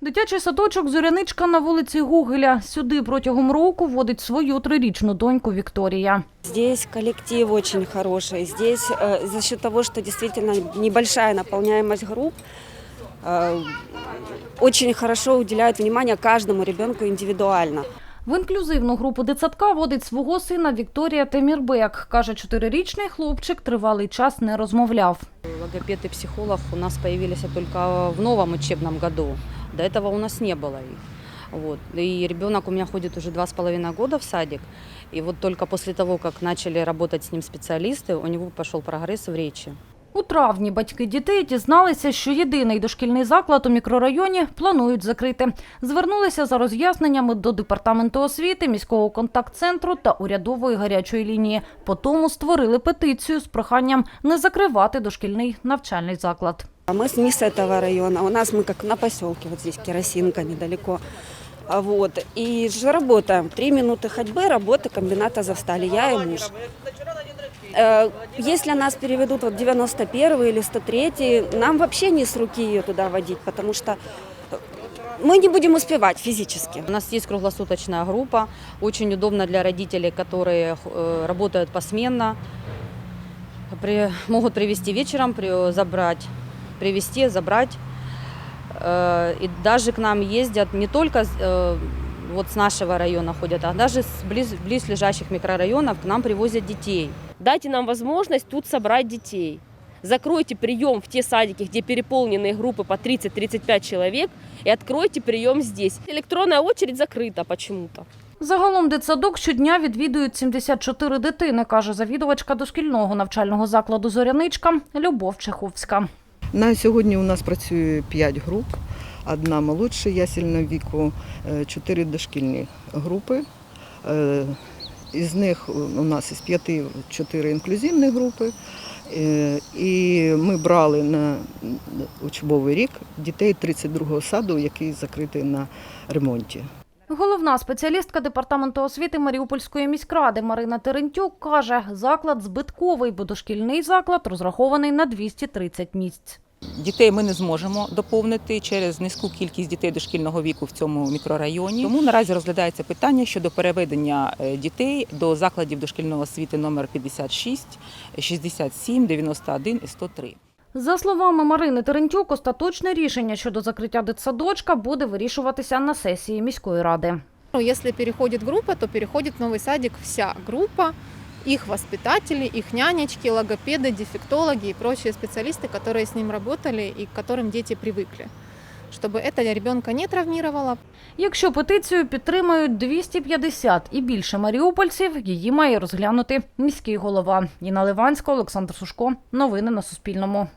Дитячий садочок «Зоряничка» на вулиці Гугеля. Сюди протягом року водить свою трирічну доньку Вікторія. Здесь коллектив очень хороший. Здесь э, за счет того, что действительно небольшая наполняемость групп, э, очень хорошо уделяют внимание каждому ребенку индивидуально. В інклюзивну групу дитсадка водить свого сина Вікторія Темірбек. Каже, чотирирічний хлопчик тривалий час не розмовляв. Логопед и психолог у нас появились только в новом учебном году. До этого у нас не было их. Вот. И ребенок у меня ходит уже два с половиной года в садик. И вот только после того, как начали работать с ним специалисты, у него пошел прогресс в речи. У травні батьки дітей дізналися, що єдиний дошкільний заклад у мікрорайоні планують закрити. Звернулися за роз'ясненнями до департаменту освіти, міського контакт-центру та урядової гарячої лінії. Потому створили петицію з проханням не закривати дошкільний навчальний заклад. А мы с- не с этого района. У нас мы как на поселке, вот здесь Керосинка недалеко. А Вот. И же работаем. Три минуты ходьбы, работы комбината Завстали. Я и муж. Э, Если нас переведут вот 91 или 103, нам вообще не с руки ее туда водить, потому что э, мы не будем успевать физически. У нас есть круглосуточная группа, очень удобно для родителей, которые э, работают посменно. При- могут привести вечером, при- забрать, привести, забрать. Э, и даже к нам ездят не только э, вот с нашего района ходят, а даже с близ, близлежащих микрорайонов к нам привозят детей. Дайте нам возможность тут собрать детей. Закройте прием в те садики, где переполненные группы по 30-35 человек, и откройте прием здесь. Электронная очередь закрыта почему-то. Загалом дитсадок щодня відвідують 74 дитини, каже завідувачка дошкільного навчального закладу «Зоряничка» Любов Чеховська. На сьогодні у нас працює 5 груп. Одна молодша ясільного віку, е, чотири дошкільні групи. Е, Із них у нас із п'яти чотири інклюзивні групи. Е, І ми брали на учбовий рік дітей 32-го саду, який закритий на ремонті. Головна спеціалістка департаменту освіти Маріупольської міськради Марина Терентюк каже, заклад збитковий, бо дошкільний заклад розрахований на 230 місць. Дітей ми не зможемо доповнити через низьку кількість дітей дошкільного віку в цьому мікрорайоні. Тому наразі розглядається питання щодо переведення е, дітей до закладів дошкільної освіти номер 56, 67, 91 і 103. За словами Марини Терентюк, остаточне рішення щодо закриття дитсадочка буде вирішуватися на сесії міської ради. Ну, Если переходит группа, то переходит в новый садик вся группа, их воспитатели, их нянечки, логопеды, дефектологи и прочие специалисты, которые с ним работали и к которым дети привыкли. Чтобы это ребенка не травмировало, Якщо петицію підтримають 250 і більше маріупольців, її має розглянути міський голова. Інна Ливанська, Олександр Сушко. Новини на Суспільному.